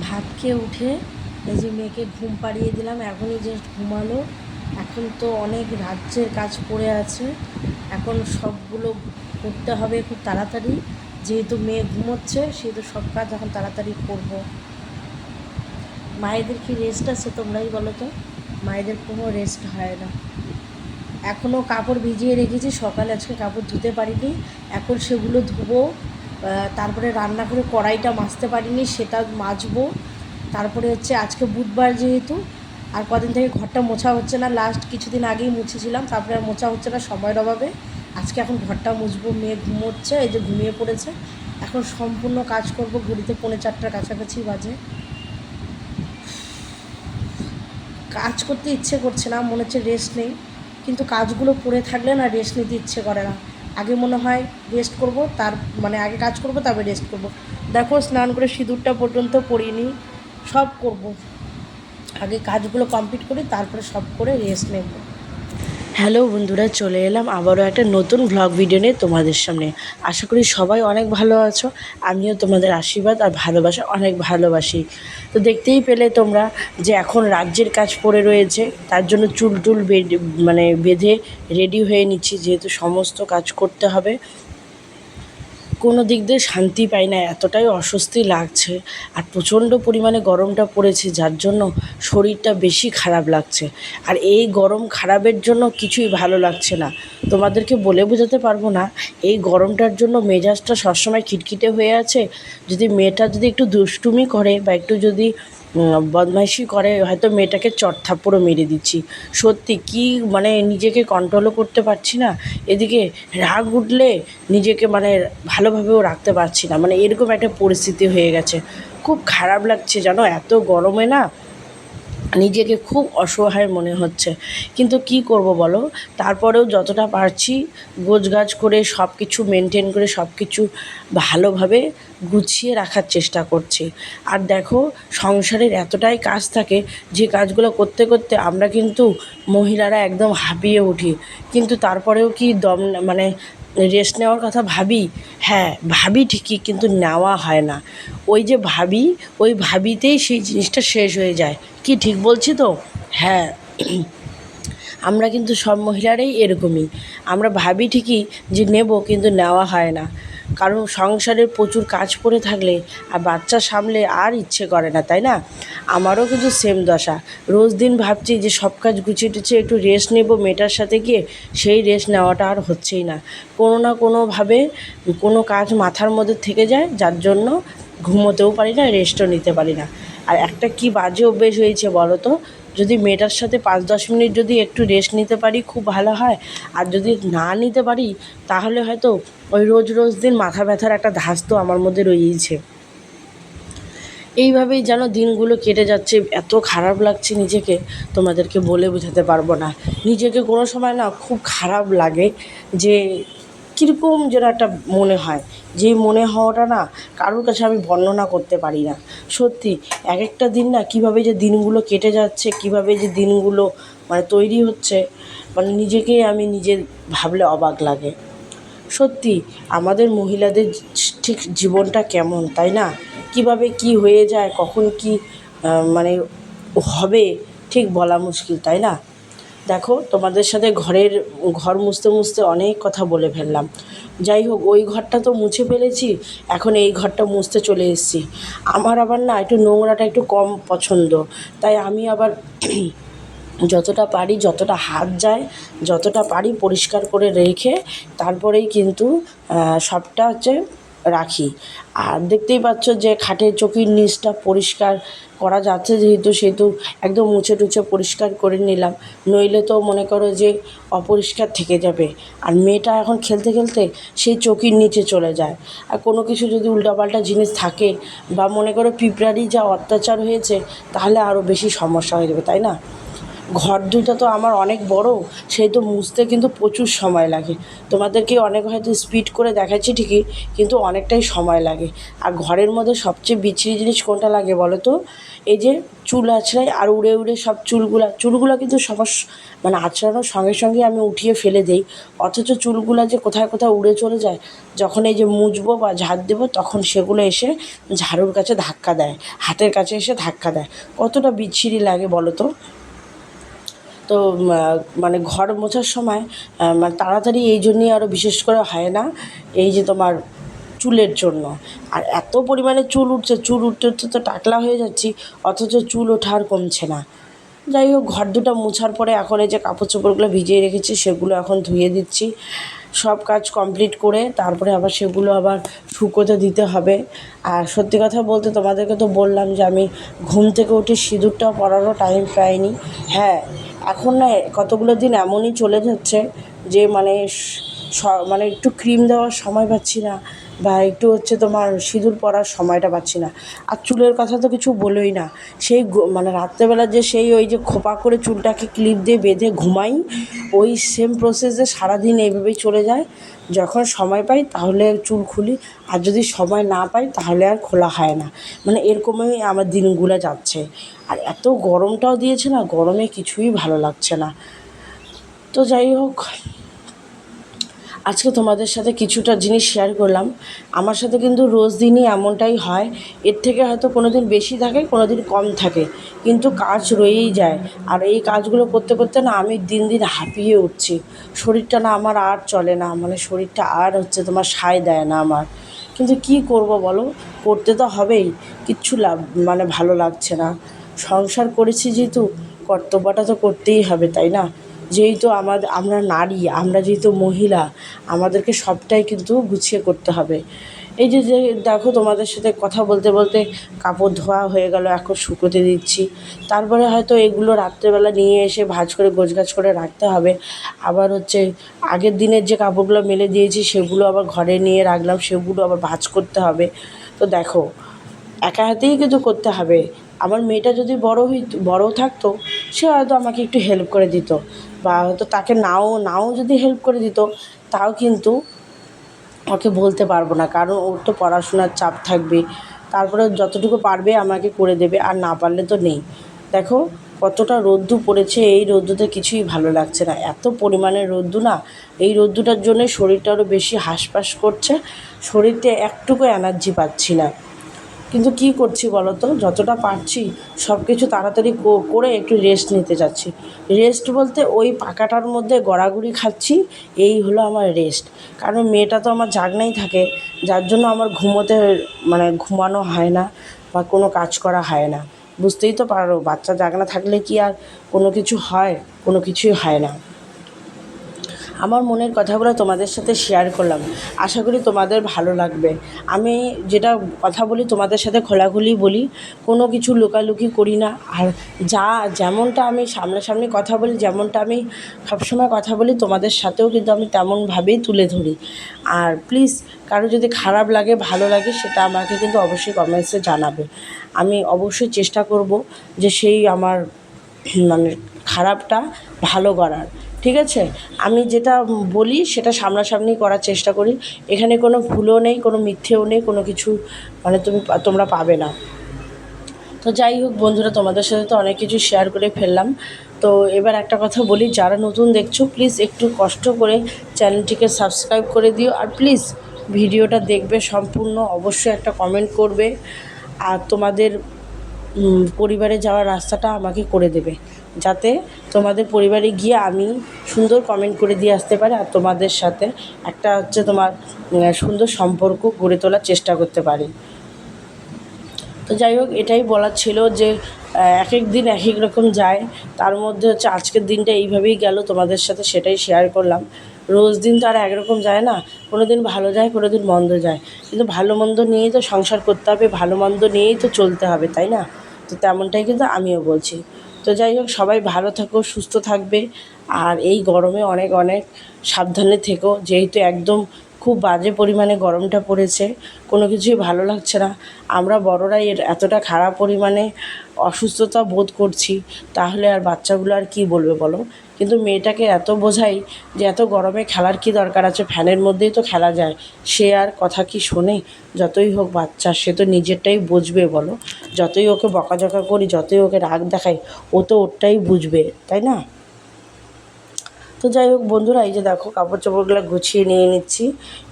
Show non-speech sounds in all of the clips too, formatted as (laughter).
ভাত খেয়ে উঠে এই যে মেয়েকে ঘুম পাড়িয়ে দিলাম, এখনই জাস্ট ঘুমালো। এখন তো অনেক রাজ্যের কাজ পড়ে আছে। এখন সবগুলো করতে হবে খুব তাড়াতাড়ি। যেহেতু মেয়ে ঘুমোচ্ছে, সেহেতু সব কাজ এখন তাড়াতাড়ি করব। মায়েদের কি রেস্ট আছে তোমরাই বলো তো? মায়েদের কোনো রেস্ট হয় না। এখনও কাপড় ভিজিয়ে রেখেছি, সকালে আজকে কাপড় ধুতে পারিনি। এখন সেগুলো ধুবো। তারপরে রান্না করে কড়াইটা মাজতে পারিনি, সেটা মাজবো। তারপরে হচ্ছে আজকে বুধবার যেহেতু, আর কদিন থেকে ঘরটা মোছা হচ্ছে না। লাস্ট কিছুদিন আগেই মুছেছিলাম, তারপরে আর মোছা হচ্ছে না সময়ের অভাবে। আজকে এখন ঘরটা মুছবো মেয়ে ঘুমোচ্ছে এই যে ঘুমিয়ে পড়েছে। এখন সম্পূর্ণ কাজ করব, ঘড়িতে পৌনে চারটার কাছাকাছি বাজে। কাজ করতে ইচ্ছে করছে না, মনে হচ্ছে রেস্ট নেই। কিন্তু কাজগুলো পড়ে থাকলে না রেস্ট নিতে ইচ্ছে করে না। আগে মনে হয় রেস্ট করব, তার মানে আগে কাজ করব, তারপরে রেস্ট করব। দেখো, স্নান করে সিঁদুরটা পর্যন্ত পরিনি সব করব। আগে কাজগুলো কমপ্লিট করি, তারপরে সব করে রেস্ট নেব। হ্যালো বন্ধুরা, চলে এলাম আবারও একটা নতুন ব্লগ ভিডিও নিয়ে তোমাদের সামনে। আশা করি সবাই অনেক ভালো আছো, আমিও তোমাদের আশীর্বাদ আর ভালোবাসা অনেক ভালোবাসি। তো দেখতেই পেলে তোমরা যে এখন রাজ্যের কাজ পড়ে রয়েছে, তার জন্য চুল টুল মানে বেঁধে রেডি হয়ে নিচ্ছি, যেহেতু সমস্ত কাজ করতে হবে। কোনো দিক দিয়ে শান্তি পাই না, এতটাই অস্বস্তি লাগছে আর প্রচণ্ড পরিমাণে গরমটা পড়েছে, যার জন্য শরীরটা বেশি খারাপ লাগছে। আর এই গরম খারাপের জন্য কিছুই ভালো লাগছে না। তোমাদেরকে বলে বোঝাতে পারব না, এই গরমটার জন্য মেজাজটা সবসময় খিটখিটে হয়ে আছে। যদি মেয়েটা যদি একটু দুষ্টুমি করে বা একটু যদি বদমাইশি করে, হয়তো মেয়েটাকে চটথাপ্পড়ও মেরে দিচ্ছি। সত্যি, কি মানে নিজেকে কন্ট্রোলও করতে পারছি না। এদিকে রাগ উঠলে নিজেকে মানে ভালোভাবেও রাখতে পারছি না। মানে এরকম একটা পরিস্থিতি হয়ে গেছে। খুব খারাপ লাগছে, জানো? এত গরমে না নিজেকে খুব অসহায় মনে হচ্ছে। কিন্তু কি করব বলো? তারপরেও যতটা পারছি গোছগাছ করে সব কিছু মেনটেন করে সব কিছু ভালোভাবে গুছিয়ে রাখার চেষ্টা করছি। আর দেখো, সংসারের এতটাই কাজ থাকে, যে কাজগুলো করতে করতে আমরা কিন্তু মহিলারা একদম হাঁপিয়ে উঠি। কিন্তু তারপরেও কি দম মানে রেস্ট নেওয়ার কথা ভাবি হ্যাঁ ভাবি ঠিকই কিন্তু নেওয়া হয় না। ওই যে ভাবি, ওই ভাবিতেই সেই জিনিসটা শেষ হয়ে যায়। কি ঠিক বলছি তো? হ্যাঁ আমরা কিন্তু সব মহিলারাই এরকমই। আমরা ভাবি ঠিকই যে নেব কিন্তু নেওয়া হয় না। কারণ সংসারের প্রচুর কাজ পড়ে থাকলে আর বাচ্চা সামলে আর ইচ্ছে করে না, তাই না? আমারও কিন্তু সেম দশা। রোজ দিন ভাবছি যে সব কাজ গুছিয়ে টুছিয়ে একটু রেস্ট নেব মেয়েটার সাথে গিয়ে, সেই রেস্ট নেওয়াটা আর হচ্ছেই না। কোনো না কোনোভাবে কোনো কাজ মাথার মধ্যে থেকে যায়, যার জন্য ঘুমোতেও পারি না রেস্টও নিতে পারি না। আর একটা কি বাজে অভ্যেস হয়েছে বলো তো? যদি মেয়েটার সাথে পাঁচ, দশ মিনিট যদি একটু রেস্ট নিতে পারি খুব ভালো হয়। আর যদি না নিতে পারি, তাহলে হয়তো ওই রোজ রোজ দিন মাথা ব্যথার একটা ধাস তো আমার মধ্যে রয়েইছে। এইভাবেই যেন দিনগুলো কেটে যাচ্ছে, এত খারাপ লাগছে নিজেকে, তোমাদেরকে বলে বোঝাতে পারব না। নিজেকে কোনো সময় না খুব খারাপ লাগে যে কীরকম যেন একটা মনে হয়। যে মনে হওয়াটা না কারোর কাছে আমি বর্ণনা করতে পারি না। সত্যি এক একটা দিন না কীভাবে যে দিনগুলো কেটে যাচ্ছে, কীভাবে যে দিনগুলো মানে তৈরি হচ্ছে মানে নিজেকেই আমি নিজের ভাবলে অবাক লাগে। সত্যি, আমাদের মহিলাদের ঠিক জীবনটা কেমন, তাই না? কীভাবে কি হয়ে যায়, কখন কি মানে হবে, ঠিক বলা মুশকিল, তাই না? দেখো, তোমাদের সাথে ঘরের, ঘর মুছতে মুছতে অনেক কথা বলে ফেললাম। যাই হোক, ওই ঘরটা তো মুছে ফেলেছি, এখন এই ঘরটা মুছতে চলে এসেছি। আমার আবার না একটু নোংরাটা একটু কম পছন্দ, তাই আমি আবার (clears throat) যতটা পারি, যতটা হাত যায়, যতটা পারি পরিষ্কার করে রেখে, তারপরেই কিন্তু সবটা হচ্ছে রাখি। আর দেখতেই পাচ্ছ যে খাটের চৌকির নিচটা পরিষ্কার করা যাচ্ছে, যেহেতু সেহেতু একদম মুছে টুছে পরিষ্কার করে নিলাম। নইলে তো মনে করো যে অপরিষ্কার থেকে যাবে। আর মেয়েটা এখন খেলতে খেলতে সেই চৌকির নিচে চলে যায়। আর কোনো কিছু যদি উল্টাপাল্টা জিনিস থাকে বা মনে করো পিঁপড়ারই যা অত্যাচার হয়েছে, তাহলে আরও বেশি সমস্যা হয়ে যাবে, তাই না? ঘর দুটো তো আমার অনেক বড়, সেই তো মুছতে কিন্তু প্রচুর সময় লাগে। তোমাদেরকে অনেক হয়তো স্পিড করে দেখাচ্ছি ঠিকই, কিন্তু অনেকটাই সময় লাগে। আর ঘরের মধ্যে সবচেয়ে বিচ্ছিরি জিনিস কোনটা লাগে বলো তো? এই যে চুল আঁচড়াই আর উড়ে উড়ে সব চুলগুলা চুলগুলা কিন্তু সমস মানে আছড়ানোর সঙ্গে সঙ্গে আমি উঠিয়ে ফেলে দিই। অথচ চুলগুলা যে কোথায় কোথায় উড়ে চলে যায়, যখন এই যে মুছবো বা ঝাড় দেবো, তখন সেগুলো এসে ঝাড়ুর কাছে ধাক্কা দেয়, হাতের কাছে এসে ধাক্কা দেয়। কতটা বিচ্ছিরি লাগে বলো তো? তো মানে ঘর মোছার সময় মানে তাড়াতাড়ি এই জন্যই আরও বিশেষ করে হয় না, এই যে তোমার চুলের জন্য। আর এত পরিমাণে চুল উঠছে, চুল উঠতে উঠতে তো টাকলা হয়ে যাচ্ছি, অথচ চুল ওঠা আর কমছে না। যাই হোক, ঘর দুটো মোছার পরে এখন এই যে কাপড় চোপড়গুলো ভিজিয়ে রেখেছি, সেগুলো এখন ধুয়ে দিচ্ছি। সব কাজ কমপ্লিট করে তারপরে আবার সেগুলো আবার শুকোতে দিতে হবে। আর সত্যি কথা বলতে তোমাদেরকে তো বললাম যে আমি ঘুম থেকে উঠে সিঁদুরটাও পরারও টাইম পাইনি। হ্যাঁ এখন না কতগুলো দিন এমনই চলে যাচ্ছে যে মানে মানে একটু ক্রিম দেওয়ার সময় পাচ্ছি না। বা একটু হচ্ছে তোমার সিঁদুর পরার সময়টা পাচ্ছি না। আর চুলের কথা তো কিছু বলোই না। সেই মানে রাত্রেবেলা যে সেই ওই যে খোপা করে চুলটাকে ক্লিপ দিয়ে বেঁধে ঘুমাই, ওই সেম প্রসেসে সারাদিন এইভাবেই চলে যায়। যখন সময় পাই তাহলে চুল খুলি, আর যদি সময় না পাই তাহলে আর খোলা হয় না। মানে এরকমই আমার দিনগুলো যাচ্ছে। আর এত গরমটাও দিয়েছে না, গরমে কিছুই ভালো লাগছে না। তো যাই হোক। আজকে তোমাদের সাথে কিছুটা জিনিস শেয়ার করলাম। আমার সাথে কিন্তু রোজ দিনই এমনটাই হয়। এর থেকে হয়তো কোনো দিন বেশি থাকে কোনো দিন কম থাকে। কিন্তু কাজ রয়েই যায়। আর এই কাজগুলো করতে করতে না আমি দিন দিন হাঁপিয়ে উঠছি। শরীরটা না আমার আর চলে না মানে শরীরটা আর হচ্ছে তোমার সায় দেয় না আমার। কিন্তু কী করব বলো? করতে তো হবেই। কিচ্ছু লাভ মানে ভালো লাগছে না। সংসার করেছি যেহেতু, কর্তব্যটা তো করতেই হবে, তাই না? যেহেতু আমাদের আমরা নারী, আমরা যেহেতু মহিলা, আমাদেরকে সবটাই কিন্তু গুছিয়ে করতে হবে। এই যে যে দেখো তোমাদের সাথে কথা বলতে বলতে কাপড় ধোয়া হয়ে গেল, এখন শুকোতে দিচ্ছি। তারপরে হয়তো এগুলো রাত্রেবেলা নিয়ে এসে ভাজ করে, গোছগাছ করে রাখতে হবে। আবার হচ্ছে আগের দিনের যে কাপড়গুলো মেলে দিয়েছি, সেগুলো আবার ঘরে নিয়ে রাখলাম, সেগুলো আবার ভাজ করতে হবে। তো দেখো, একা হাতেই কিন্তু করতে হবে। আমার মেয়েটা যদি বড় হইত বড় থাকতো সে হয়তো আমাকে একটু হেল্প করে দিত বা হয়তো তাকে নাও নাও যদি হেল্প করে দিত, তাও কিন্তু ওকে বলতে পারব না। কারণ ওর তো পড়াশোনার চাপ থাকবে। তারপরে যতটুকু পারবে আমাকে করে দেবে, আর না পারলে তো নেই। দেখো, কতটা রোদ্দু পড়েছে, এই রোদ্দুতে কিছুই ভালো লাগছে না। এত পরিমাণে রোদ্দু না, এই রোদ্দুটার জন্যে শরীরটা আরও বেশি হাঁসফাঁস করছে। শরীরটা একটুকু এনার্জি পাচ্ছি না। কিন্তু কী করছি বলো তো যতটা পারছি সব কিছু তাড়াতাড়ি করে একটু রেস্ট নিতে যাচ্ছি। রেস্ট বলতে ওই পাকাটার মধ্যে গড়াগড়ি খাচ্ছি, এই হলো আমার রেস্ট কারণ মেয়েটা তো আমার জাগনাই থাকে, যার জন্য আমার ঘুমোতে মানে ঘুমানো হয় না বা কোনো কাজ করা হয় না। বুঝতেই তো পারো, বাচ্চা জাগনা থাকলে কি আর কোনো কিছু হয়? কোনো কিছুই হয় না। আমার মনের কথাগুলো তোমাদের সাথে শেয়ার করলাম। আশা করি তোমাদের ভালো লাগবে। আমি যেটা কথা বলি, তোমাদের সাথে খোলাখুলি বলি, কোনো কিছু লুকালুকি করি না। আর যা, যেমনটা আমি সামনাসামনি কথা বলি, যেমনটা আমি সবসময় কথা বলি, তোমাদের সাথেও কিন্তু আমি তেমনভাবেই তুলে ধরি। আর প্লিজ কারও যদি খারাপ লাগে, ভালো লাগে, সেটা আমাকে কিন্তু অবশ্যই কমেন্টসে জানাবে। আমি অবশ্যই চেষ্টা করব যে সেই আমার মানে খারাপটা ভালো করার। ঠিক আছে? আমি যেটা বলি সেটা সামনাসামনি করার চেষ্টা করি। এখানে কোনো ভুলও নেই, কোনো মিথ্যেও নেই, কোনো কিছু মানে তুমি তোমরা পাবে না। তো যাই হোক বন্ধুরা, তোমাদের সাথে তো অনেক কিছু শেয়ার করে ফেললাম। তো এবার একটা কথা বলি, যারা নতুন দেখছ প্লিজ একটু কষ্ট করে চ্যানেলটিকে সাবস্ক্রাইব করে দিও। আর প্লিজ ভিডিওটা দেখবে সম্পূর্ণ, অবশ্যই একটা কমেন্ট করবে। আর তোমাদের পরিবারে যাওয়ার রাস্তাটা আমাকে করে দেবে। যাতে তোমাদের পরিবারে গিয়ে আমি সুন্দর কমেন্ট করে দিয়ে আসতে পারি আর তোমাদের সাথে একটা হচ্ছে তোমার সুন্দর সম্পর্ক গড়ে তোলার চেষ্টা করতে পারি। তো যাই হোক, এটাই বলার ছিল যে এক এক দিন এক এক রকম যায়। তার মধ্যে হচ্ছে আজকের দিনটা এইভাবেই গেল, তোমাদের সাথে সেটাই শেয়ার করলাম। রোজ দিন তো আর একরকম যায় না কোনো দিন ভালো যায় কোনো দিন মন্দ যায়। কিন্তু ভালো মন্দ নিয়েই তো সংসার করতে হবে, ভালো মন্দ নিয়েই তো চলতে হবে, তাই না? তো তেমনটাই কিন্তু আমিও বলছি। তো যাই হোক, সবাই ভালো থাকো, সুস্থ থাকবে। আর এই গরমে অনেক অনেক সাবধানে থেকো, যেহেতু একদম খুব বাজে পরিমাণে গরমটা পড়েছে, কোনো কিছুই ভালো লাগছে না। আমরা বড়রাই এর এতটা খারাপ পরিমাণে অসুস্থতা বোধ করছি, তাহলে আর বাচ্চাগুলো আর কী বলবে বলো? কিন্তু মেয়েটাকে এত বোঝাই যে এত গরমে খেলার কী দরকার আছে? ফ্যানের মধ্যেই তো খেলা যায়। সে আর কথা কি শোনে? যতই হোক বাচ্চা, সে তো নিজেরটাই বুঝবে বলো। যতই ওকে বকাঝকা করি, যতই ওকে রাগ দেখাই, ও তো ওরটাই বুঝবে, তাই না? তো যাই হোক বন্ধুরা, এই যে দেখো কাপড় চোপড়গুলো গুছিয়ে নিয়ে নিচ্ছি।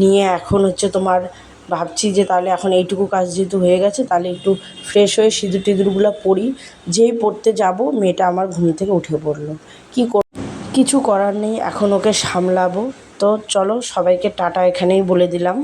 নিয়ে এখন হচ্ছে তোমার ভাবছি যে তাহলে এখন এইটুকু কাজ যেহেতু হয়ে গেছে, তাহলে একটু ফ্রেশ হয়ে সিঁদুর টিঁদুরগুলো পড়ি যেই পড়তে যাব, মেয়েটা আমার ঘুম থেকে উঠে পড়ল। কি কিছু করার নেই, এখন ওকে সামলাবো। তো চলো সবাইকে টাটা এখানেই বলে দিলাম।